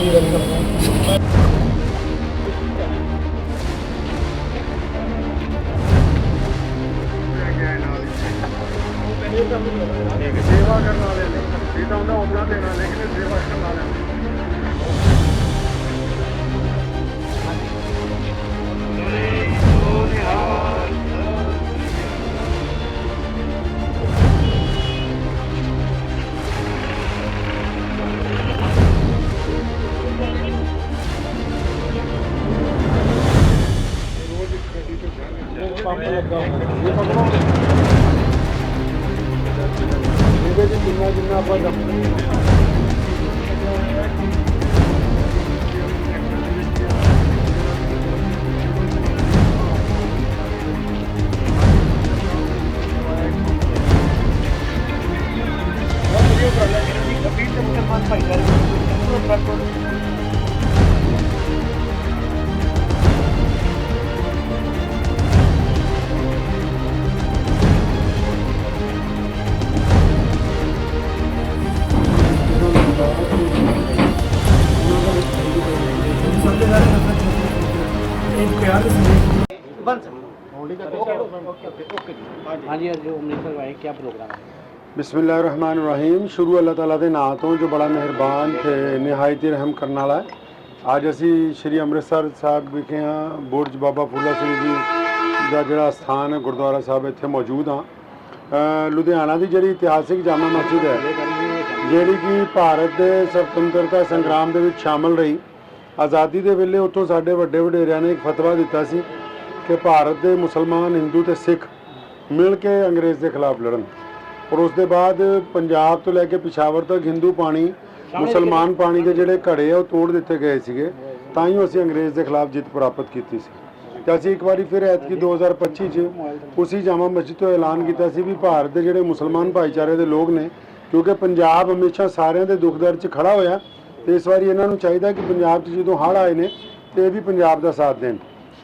ਸੇਵਾ ਕਰਨ ਵਾਲੇ ਨੇ। ਇਹ ਤਾਂ ਉਹਨਾਂ ਉਹਨਾਂ ਦੇਣਾ ਲੇਕਿਨ ਸੇਵਾ ਕਰਨ ਵਾਲੇ ਕਿੰਨਾ ਲੱਗਾ ਆਪਾਂ ਇਹ ਪਕੜੋ ਸਰਪੰਚ ਹੋਲੀ ਰਹੀਮ ਸ਼ੁਰੂ ਅੱਲਾਹ ਤਾਲਾ ਦੇ ਨਾਂ ਤੋਂ ਜੋ ਬੜਾ ਮਿਹਰਬਾਨ ਤੇ ਨਿਹਾਇਤ ਰਹਿਮ ਕਰਨ ਵਾਲਾ ਹੈ। ਅੱਜ ਅਸੀਂ ਸ਼੍ਰੀ ਅੰਮ੍ਰਿਤਸਰ ਸਾਹਿਬ ਵਿਖੇ ਹਾਂ। ਬੁਰਜ ਬਾਬਾ ਫੂਲਾ ਸਿੰਘ ਜੀ ਦਾ ਜਿਹੜਾ ਸਥਾਨ ਹੈ ਗੁਰਦੁਆਰਾ ਸਾਹਿਬ ਇੱਥੇ ਮੌਜੂਦ ਆ ਲੁਧਿਆਣਾ ਦੀ ਜਿਹੜੀ ਇਤਿਹਾਸਿਕ ਜਾਮਾ ਮਸਜਿਦ ਹੈ ਜਿਹੜੀ ਕਿ ਭਾਰਤ ਦੇ ਸੁਤੰਤਰਤਾ ਸੰਗਰਾਮ ਦੇ ਵਿੱਚ ਸ਼ਾਮਲ ਰਹੀ। ਆਜ਼ਾਦੀ ਦੇ ਵੇਲੇ ਉੱਥੋਂ ਸਾਡੇ ਵੱਡੇ ਵਡੇਰਿਆਂ ਨੇ ਇੱਕ ਫਤਵਾ ਦਿੱਤਾ ਸੀ ਕਿ ਭਾਰਤ ਦੇ ਮੁਸਲਮਾਨ, ਹਿੰਦੂ ਤੇ ਸਿੱਖ ਮਿਲ ਕੇ ਅੰਗਰੇਜ਼ ਦੇ ਖਿਲਾਫ ਲੜਨ ਔਰ ਉਸ ਦੇ ਬਾਅਦ ਪੰਜਾਬ ਤੋਂ ਲੈ ਕੇ ਪਿਸ਼ਾਵਰ ਤੱਕ ਹਿੰਦੂ ਪਾਣੀ, ਮੁਸਲਮਾਨ ਪਾਣੀ ਦੇ ਜਿਹੜੇ ਘੜੇ ਆ, ਉਹ ਤੋੜ ਦਿੱਤੇ ਗਏ ਸੀਗੇ। ਤਾਂ ਹੀ ਅਸੀਂ ਅੰਗਰੇਜ਼ ਦੇ ਖਿਲਾਫ ਜਿੱਤ ਪ੍ਰਾਪਤ ਕੀਤੀ ਸੀ। ਤੇ ਅਸੀਂ ਇੱਕ ਵਾਰੀ ਫਿਰ ਐਤਕੀ 2025 ਚ ਉਸੇ ਜਾਮਾ ਮਸਜਿਦ ਤੋਂ ਐਲਾਨ ਕੀਤਾ ਸੀ ਵੀ ਭਾਰਤ ਦੇ ਜਿਹੜੇ ਮੁਸਲਮਾਨ ਭਾਈਚਾਰੇ ਦੇ ਲੋਕ ਨੇ, ਕਿਉਂਕਿ ਪੰਜਾਬ ਹਮੇਸ਼ਾ ਸਾਰਿਆਂ ਦੇ ਦੁੱਖ ਦਰਦ 'ਚ ਖੜਾ ਹੋਇਆ, ਤੇ ਇਸ ਵਾਰੀ ਇਹਨਾਂ ਨੂੰ ਚਾਹੀਦਾ ਕਿ ਪੰਜਾਬ 'ਚ ਜਦੋਂ ਹੜ੍ਹ ਆਏ ਨੇ, ਤੇ ਇਹ ਵੀ ਪੰਜਾਬ ਦਾ ਸਾਥ ਦੇਣ।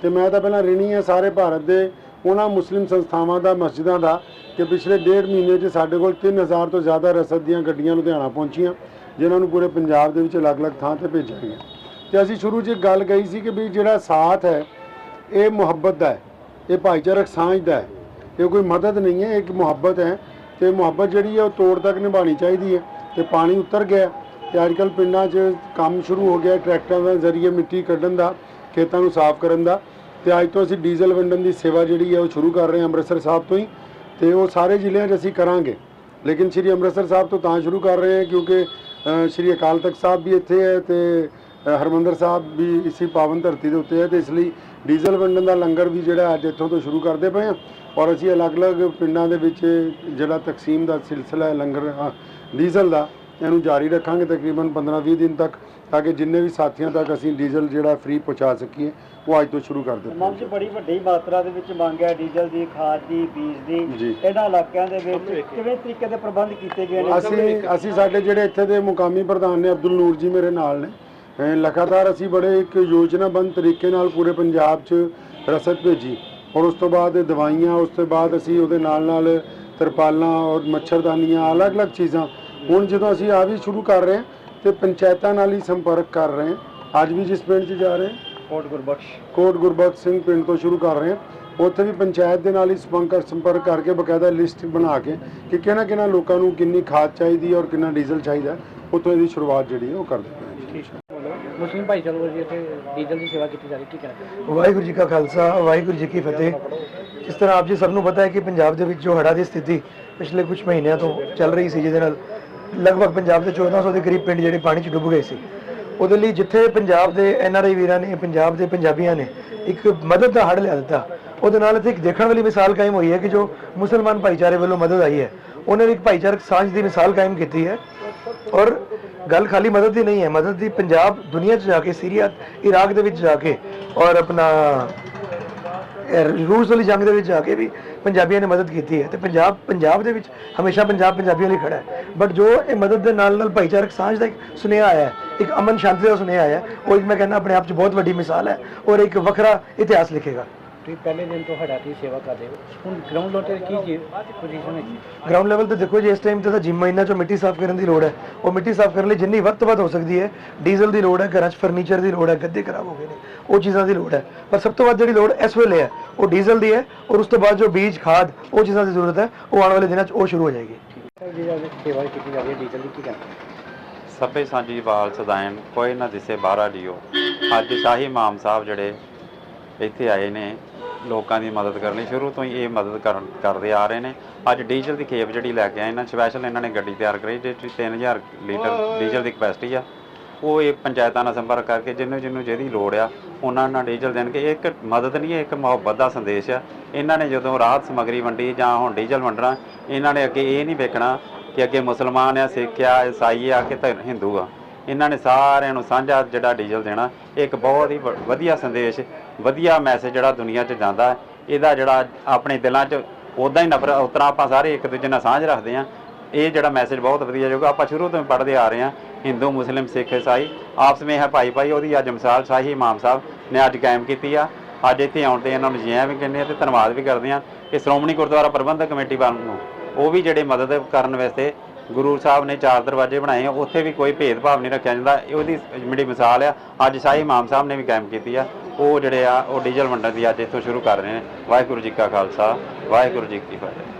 ਤੇ ਮੈਂ ਤਾਂ ਪਹਿਲਾਂ ਰਿਣੀ ਹਾਂ ਸਾਰੇ ਭਾਰਤ ਦੇ, ਉਹਨਾਂ ਮੁਸਲਿਮ ਸੰਸਥਾਵਾਂ ਦਾ, ਮਸਜਿਦਾਂ ਦਾ, ਕਿ ਪਿਛਲੇ ਡੇਢ ਮਹੀਨੇ 'ਚ ਸਾਡੇ ਕੋਲ 3000 ਤੋਂ ਜ਼ਿਆਦਾ ਰਸਦ ਦੀਆਂ ਗੱਡੀਆਂ ਲੁਧਿਆਣਾ ਪਹੁੰਚੀਆਂ, ਜਿਨ੍ਹਾਂ ਨੂੰ ਪੂਰੇ ਪੰਜਾਬ ਦੇ ਵਿੱਚ ਅਲੱਗ-ਅਲੱਗ ਥਾਂ ਤੇ ਭੇਜਿਆ ਗਿਆ। ਤੇ ਅਸੀਂ ਸ਼ੁਰੂ 'ਚ ਇੱਕ ਗੱਲ ਕਹੀ ਸੀ ਕਿ ਵੀ ਜਿਹੜਾ ਸਾਥ ਹੈ, ਇਹ ਮੁਹੱਬਤ ਦਾ ਹੈ, ਇਹ ਭਾਈਚਾਰਕ ਸਾਂਝ ਦਾ ਹੈ, ਇਹ ਕੋਈ ਮਦਦ ਨਹੀਂ ਹੈ ਇੱਕ ਮੁਹੱਬਤ ਹੈ, ਤੇ ਮੁਹੱਬਤ ਜਿਹੜੀ ਹੈ ਉਹ ਤੋੜ ਤੱਕ ਨਿਭਾਣੀ ਚਾਹੀਦੀ ਹੈ, ਤੇ ਪਾਣੀ ਉਤਰ ਗਿਆ, ਤੇ ਅੱਜ ਕੱਲ ਪਿੰਡਾਂ 'ਚ ਕੰਮ ਸ਼ੁਰੂ ਹੋ ਗਿਆ, ਟਰੈਕਟਰਾਂ ਦੇ ਜ਼ਰੀਏ ਮਿੱਟੀ ਕੱਢਣ ਦਾ ਖੇਤਾਂ ਨੂੰ ਸਾਫ਼ ਕਰਨ ਦਾ ਤੇ ਅੱਜ ਤੋਂ ਅਸੀਂ ਡੀਜ਼ਲ ਵੰਡਣ ਦੀ ਸੇਵਾ ਜਿਹੜੀ ਹੈ ਉਹ ਸ਼ੁਰੂ ਕਰ ਰਹੇ ਹਾਂ ਅੰਮ੍ਰਿਤਸਰ ਸਾਹਿਬ ਤੋਂ ਹੀ ਤੇ ਉਹ ਸਾਰੇ ਜ਼ਿਲ੍ਹਿਆਂ 'ਚ ਅਸੀਂ ਕਰਾਂਗੇ। ਲੇਕਿਨ ਸ੍ਰੀ ਅੰਮ੍ਰਿਤਸਰ ਸਾਹਿਬ ਤੋਂ ਤਾਂ ਸ਼ੁਰੂ ਕਰ ਰਹੇ ਹਾਂ ਕਿਉਂਕਿ ਸ੍ਰੀ ਅਕਾਲ ਤਖਤ ਸਾਹਿਬ ਵੀ ਇੱਥੇ ਹੈ ਤੇ ਅ, ਹਰਮੰਦਰ ਸਾਹਿਬ ਵੀ ਇਸੇ ਪਾਵਨ ਧਰਤੀ ਦੇ ਉੱਤੇ ਹੈ ਤੇ ਇਸ ਲਈ ਡੀਜ਼ਲ ਵੰਡਣ ਦਾ ਲੰਗਰ ਵੀ ਜਿਹੜਾ ਅੱਜ ਇੱਥੋਂ ਤੋਂ ਸ਼ੁਰੂ ਕਰਦੇ ਪਏ ਹਾਂ ਔਰ ਅਸੀਂ ਅਲੱਗ-ਅਲੱਗ ਪਿੰਡਾਂ ਦੇ ਵਿੱਚ ਜਿਹੜਾ ਤਕਸੀਮ ਦਾ ਸਿਲਸਿਲਾ ਹੈ ਲੰਗਰ ਡੀਜ਼ਲ ਦਾ ਇਹਨੂੰ ਜਾਰੀ ਰੱਖਾਂਗੇ ਤਕਰੀਬਨ 15-20 ਦਿਨ ਤੱਕ ਤਾਂ ਕਿ ਜਿੰਨੇ ਵੀ ਸਾਥੀਆਂ ਤੱਕ ਅਸੀਂ ਡੀਜ਼ਲ ਜਿਹੜਾ ਫ੍ਰੀ ਪਹੁੰਚਾ ਸਕੀਏ ਉਹ ਅੱਜ ਤੋਂ ਸ਼ੁਰੂ ਕਰ ਦਿੱਤਾ ਮੰਗ 'ਚ ਬੜੀ ਵੱਡੀ ਮਾਤਰਾ ਦੇ ਵਿੱਚ ਮੰਗ ਹੈ ਡੀਜ਼ਲ ਦੀ ਖਾਦ ਦੀ ਬੀਜ ਜੀ। ਦੀ ਇਹਨਾਂ ਇਲਾਕਿਆਂ ਦੇ ਵਿੱਚ ਕਿਵੇਂ ਤਰੀਕੇ ਦੇ ਪ੍ਰਬੰਧ ਕੀਤੇ ਗਏ ਨੇ? ਅਸੀਂ ਅਸੀਂ ਸਾਡੇ ਜਿਹੜੇ ਇੱਥੇ ਦੇ ਮੁਕਾਮੀ ਪ੍ਰਧਾਨ ਨੇ ਅਬਦੁਲ ਨੂਰ ਜੀ ਮੇਰੇ ਨਾਲ ਨੇ। ਲਗਾਤਾਰ ਅਸੀਂ ਬੜੇ ਇੱਕ ਯੋਜਨਾਬੰਦ ਤਰੀਕੇ ਨਾਲ ਪੂਰੇ ਪੰਜਾਬ 'ਚ ਰਸਦ ਭੇਜੀ। ਔਰ ਉਸ ਤੋਂ ਬਾਅਦ ਦਵਾਈਆਂ ਉਸ ਤੋਂ ਬਾਅਦ ਅਸੀਂ ਉਹਦੇ ਨਾਲ ਨਾਲ ਤਰਪਾਲਾਂ ਔਰ ਮੱਛਰਦਾਨੀਆਂ ਅਲੱਗ-ਅਲੱਗ ਚੀਜ਼ਾਂ ਹੁਣ ਜਦੋਂ ਅਸੀਂ ਆ ਵੀ ਸ਼ੁਰੂ ਕਰ ਰਹੇ ਹਾਂ ਤੇ ਪੰਚਾਇਤਾਂ ਨਾਲ ਹੀ ਸੰਪਰਕ ਕਰ ਰਹੇ ਹਾਂ ਅੱਜ ਵੀ ਜਿਸ ਪਿੰਡ 'ਚ ਜਾ ਰਹੇ ਹਾਂ ਕੋਟ ਗੁਰਬਖਸ਼। ਕੋਟ ਗੁਰਬਖਸ਼ ਸਿੰਘ ਪਿੰਡ ਤੋਂ ਸ਼ੁਰੂ ਕਰ ਰਹੇ ਹਾਂ ਉੱਥੇ ਵੀ ਪੰਚਾਇਤ ਦੇ ਨਾਲ ਹੀ ਸੰਪਰਕ ਸੰਪਰਕ ਕਰਕੇ ਬਕਾਇਦਾ ਲਿਸਟ ਬਣਾ ਕੇ ਕਿ ਕਿਹਨਾਂ ਕਿਹਨਾਂ ਲੋਕਾਂ ਨੂੰ ਕਿੰਨੀ ਖਾਦ ਚਾਹੀਦੀ ਹੈ ਔਰ ਕਿੰਨਾ ਡੀਜ਼ਲ ਚਾਹੀਦਾ ਉੱਥੋਂ ਇਹਦੀ ਸ਼ੁਰੂਆਤ ਜਿਹੜੀ ਹੈ ਉਹ ਕਰ ਦਿੱਤੀ ਹੈ। ਮੁਸਲਿਮ ਭਾਈਚਾਰੇ ਵੱਲੋਂ ਜੀ ਇੱਥੇ ਡੀਜ਼ਲ ਦੀ ਸੇਵਾ ਕੀਤੀ ਜਾ ਰਹੀ ਕੀ ਕਹਿਣਾ ਵਾਹਿਗੁਰੂ ਜੀ ਕਾ ਖਾਲਸਾ ਵਾਹਿਗੁਰੂ ਜੀ ਕੀ ਫਤਿਹ। ਜਿਸ ਤਰ੍ਹਾਂ ਆਪ ਜੀ ਸਭ ਨੂੰ ਪਤਾ ਹੈ ਕਿ ਪੰਜਾਬ ਦੇ ਵਿੱਚ ਜੋ ਹੜ੍ਹਾਂ ਦੀ ਸਥਿਤੀ ਪਿਛਲੇ ਕੁਝ ਮਹੀਨਿਆਂ ਤੋਂ ਚੱਲ ਰਹੀ ਸੀ ਜਿਹਦੇ ਨਾਲ ਲਗਭਗ ਪੰਜਾਬ ਦੇ 1400 ਦੇ ਕਰੀਬ ਪਿੰਡ ਜਿਹੜੇ ਪਾਣੀ 'ਚ ਡੁੱਬ ਗਏ ਸੀ। ਉਹਦੇ ਲਈ ਜਿੱਥੇ ਪੰਜਾਬ ਦੇ ਐਨਆਰਆਈ ਵੀਰਾਂ ਨੇ, ਪੰਜਾਬ ਦੇ ਪੰਜਾਬੀਆਂ ਨੇ ਇੱਕ ਮਦਦ ਦਾ ਹੜ ਲਿਆ ਦਿੱਤਾ, ਉਹਦੇ ਨਾਲ ਇੱਥੇ ਇੱਕ ਦੇਖਣ ਵਾਲੀ ਮਿਸਾਲ ਕਾਇਮ ਹੋਈ ਹੈ ਕਿ ਜੋ ਮੁਸਲਮਾਨ ਭਾਈਚਾਰੇ ਵੱਲੋਂ ਮਦਦ ਆਈ ਹੈ, ਉਹਨਾਂ ਨੇ ਇੱਕ ਭਾਈਚਾਰਕ ਸਾਂਝ ਦੀ ਮਿਸਾਲ ਕਾਇਮ ਕੀਤੀ ਹੈ। ਔਰ ਗੱਲ ਖਾਲੀ ਮਦਦ ਦੀ ਨਹੀਂ ਹੈ, ਮਦਦ ਦੀ ਪੰਜਾਬ ਦੁਨੀਆ 'ਚ ਜਾ ਕੇ, ਸੀਰੀਆ, ਇਰਾਕ ਦੇ ਵਿੱਚ ਜਾ ਕੇ ਔਰ ਆਪਣਾ ਰੂਸ ਵਾਲੀ ਜੰਗ ਦੇ ਵਿੱਚ ਜਾ ਕੇ ਵੀ ਪੰਜਾਬੀਆਂ ਨੇ ਮਦਦ ਕੀਤੀ ਹੈ ਤੇ ਪੰਜਾਬ ਪੰਜਾਬ ਦੇ ਵਿੱਚ ਹਮੇਸ਼ਾ ਪੰਜਾਬ ਪੰਜਾਬੀਆਂ ਲਈ ਖੜਾ ਹੈ। ਬਟ ਜੋ ਇਹ ਮਦਦ ਦੇ ਨਾਲ ਨਾਲ ਭਾਈਚਾਰਕ ਸਾਂਝ ਦਾ ਇੱਕ ਸੁਨੇਹਾ ਆਇਆ ਹੈ, ਇੱਕ ਅਮਨ ਸ਼ਾਂਤੀ ਦਾ ਸੁਨੇਹਾ ਆਇਆ ਉਹ ਇੱਕ ਮੈਂ ਕਹਿੰਦਾ ਆਪਣੇ ਆਪ 'ਚ ਬਹੁਤ ਵੱਡੀ ਮਿਸਾਲ ਹੈ ਔਰ ਇੱਕ ਵੱਖਰਾ ਇਤਿਹਾਸ ਲਿਖੇਗਾ। ਤੁਸੀਂ ਪਹਿਲੇ ਦਿਨ ਤੋਂ ਹੜਾ ਦੀ ਸੇਵਾ ਕਰਦੇ ਹੋ। ਹੁਣ ਗਰਾਊਂਡ ਲੋਟ ਤੇ ਕੀ ਪੋਜੀਸ਼ਨ ਹੈ ਗਰਾਊਂਡ ਲੈਵਲ ਤੇ ਦੇਖੋ ਜੀ ਇਸ ਟਾਈਮ ਤੇ ਤਾਂ ਜਿਮ ਮਹੀਨਾ ਚੋਂ ਮਿੱਟੀ ਸਾਫ਼ ਕਰਨ ਦੀ ਲੋੜ ਹੈ। ਉਹ ਮਿੱਟੀ ਸਾਫ਼ ਕਰਨ ਲਈ ਜਿੰਨੀ ਵੱਧ ਤੋਂ ਵੱਧ ਹੋ ਸਕਦੀ ਹੈ ਡੀਜ਼ਲ ਦੀ ਲੋੜ ਹੈ ਘਰਾਂ 'ਚ ਫਰਨੀਚਰ ਦੀ ਲੋੜ ਹੈ ਗੱਦੇ ਖਰਾਬ ਹੋ ਗਏ ਨੇ ਉਹ ਚੀਜ਼ਾਂ ਦੀ ਲੋੜ ਹੈ। ਪਰ ਸਭ ਤੋਂ ਵੱਧ ਜਿਹੜੀ ਲੋੜ ਇਸ ਵੇਲੇ ਹੈ ਉਹ ਡੀਜ਼ਲ ਦੀ ਹੈ ਔਰ ਉਸ ਤੋਂ ਬਾਅਦ ਜੋ ਬੀਜ ਖਾਦ ਉਹ ਚੀਜ਼ਾਂ ਦੀ ਜ਼ਰੂਰਤ ਹੈ ਉਹ ਆਉਣ ਵਾਲੇ ਦਿਨਾਂ 'ਚ ਉਹ ਸ਼ੁਰੂ ਹੋ ਜਾਏਗੀ। ਸੇਵਾ ਕੀਤੀ ਜਾ ਰਹੀ ਹੈ ਡੀਜ਼ਲ ਦੀ ਕੀ ਕਹਿਣਾ ਸਭੇ ਸਾਂਝੀ ਬਾਲ ਸਦਾਇਨ ਕੋਈ ਨਾ ਦਿਸੇ ਬਾਹਰਾ ਦਿਓ ਅੱਜ ਸ਼ਾਹੀ ਇਮਾਮ ਸਾਹਿਬ ਜਿਹੜੇ ਇੱਥੇ ਆਏ ਨੇ ਲੋਕਾਂ ਦੀ ਮਦਦ ਕਰਨ ਲਈ ਸ਼ੁਰੂ ਤੋਂ ਹੀ ਇਹ ਮਦਦ ਕਰਨ ਕਰਦੇ ਆ ਰਹੇ ਨੇ। ਅੱਜ ਡੀਜ਼ਲ ਦੀ ਖੇਪ ਜਿਹੜੀ ਲੈ ਕੇ ਆਏ ਇਹਨਾਂ ਸਪੈਸ਼ਲ ਇਹਨਾਂ ਨੇ ਗੱਡੀ ਤਿਆਰ ਕਰਾਈ ਜਿਹਦੇ 'ਚ 3000 ਲੀਟਰ ਡੀਜ਼ਲ ਦੀ ਕਪੈਸਿਟੀ ਆ। ਉਹ ਇਹ ਪੰਚਾਇਤਾਂ ਨਾਲ ਸੰਪਰਕ ਕਰਕੇ ਜਿਹਨੂੰ ਜਿਹਨੂੰ ਜਿਹਦੀ ਲੋੜ ਆ ਉਹਨਾਂ ਨਾਲ ਡੀਜ਼ਲ ਦੇਣ ਕੇ ਇਹ ਇੱਕ ਮਦਦ ਨਹੀਂ ਹੈ ਇੱਕ ਮੁਹੱਬਤ ਦਾ ਸੰਦੇਸ਼ ਆ। ਇਹਨਾਂ ਨੇ ਜਦੋਂ ਰਾਹਤ ਸਮਗਰੀ ਵੰਡੀ ਜਾਂ ਹੁਣ ਡੀਜ਼ਲ ਵੰਡਣਾ ਇਹਨਾਂ ਨੇ ਅੱਗੇ ਇਹ ਨਹੀਂ ਵੇਖਣਾ ਕਿ ਅੱਗੇ ਮੁਸਲਮਾਨ ਆ ਸਿੱਖ ਆ ਈਸਾਈ ਆ ਕਿ ਹਿੰਦੂ ਆ। ਇਹਨਾਂ ਨੇ ਸਾਰਿਆਂ ਨੂੰ ਸਾਂਝਾ ਜਿਹੜਾ ਡੀਜ਼ਲ ਦੇਣਾ, ਇਹ ਇੱਕ ਬਹੁਤ ਹੀ ਵ- ਵਧੀਆ ਸੰਦੇਸ਼, ਵਧੀਆ ਮੈਸੇਜ ਜਿਹੜਾ ਦੁਨੀਆ 'ਚ ਜਾਂਦਾ ਇਹਦਾ ਜਿਹੜਾ ਆਪਣੇ ਦਿਲਾਂ 'ਚ ਉਦਾਂ ਹੀ ਨਫ਼ਰਤ ਉਤਰਾ ਆਪਾਂ ਸਾਰੇ ਇੱਕ ਦੂਜੇ ਨਾਲ ਸਾਂਝ ਰੱਖਦੇ ਆ ਇਹ ਜਿਹੜਾ ਮੈਸੇਜ ਬਹੁਤ ਵਧੀਆ ਜਾਊਗਾ ਆਪਾਂ ਸ਼ੁਰੂ ਤੋਂ ਹੀ ਪੜ੍ਹਦੇ ਆ ਰਹੇ ਹਾਂ। ਹਿੰਦੂ, ਮੁਸਲਿਮ, ਸਿੱਖ, ਇਸਾਈ ਆਪਸ ਵਿੱਚ ਹੈ ਭਾਈ ਭਾਈ, ਉਹਦੀ ਅੱਜ ਮਿਸਾਲ ਸ਼ਾਹੀ ਇਮਾਮ ਸਾਹਿਬ ਨੇ ਅੱਜ ਕਾਇਮ ਕੀਤੀ ਆ। ਅੱਜ ਇੱਥੇ ਆਉਣ ਤੇ ਇਹਨਾਂ ਨੂੰ ਜੀਆਂ ਵੀ ਕਹਿੰਦੇ ਆ ਤੇ ਧੰਨਵਾਦ ਵੀ ਕਰਦੇ ਆ ਕਿ ਸ਼੍ਰੋਮਣੀ ਗੁਰਦੁਆਰਾ ਪ੍ਰਬੰਧਕ ਕਮੇਟੀ ਵੱਲ ਨੂੰ ਉਹ ਵੀ ਜਿਹੜੇ ਮਦਦ ਕਰਨ ਵਾਸਤੇ ਗੁਰੂ ਸਾਹਿਬ ਨੇ ਚਾਰ ਦਰਵਾਜ਼ੇ ਬਣਾਏ ਉੱਥੇ ਵੀ ਕੋਈ ਭੇਦਭਾਵ ਨਹੀਂ ਰੱਖਿਆ ਜਾਂਦਾ। ਇਹ ਉਹਦੀ ਜਿਹੜੀ ਮਿਸਾਲ ਆ, ਅੱਜ ਸ਼ਾਹੀ ਇਮਾਮ ਸਾਹਿਬ ਨੇ ਵੀ ਕਾਇਮ ਕੀਤੀ ਆ। ਉਹ ਜਿਹੜੇ ਆ, ਉਹ ਡੀਜ਼ਲ ਵੰਡਣ ਦੀ ਅੱਜ ਇੱਥੋਂ ਸ਼ੁਰੂ ਕਰ ਰਹੇ ਨੇ। ਵਾਹਿਗੁਰੂ ਜੀ ਕਾ ਖਾਲਸਾ, ਵਾਹਿਗੁਰੂ ਜੀ ਕੀ ਫਤਿਹ।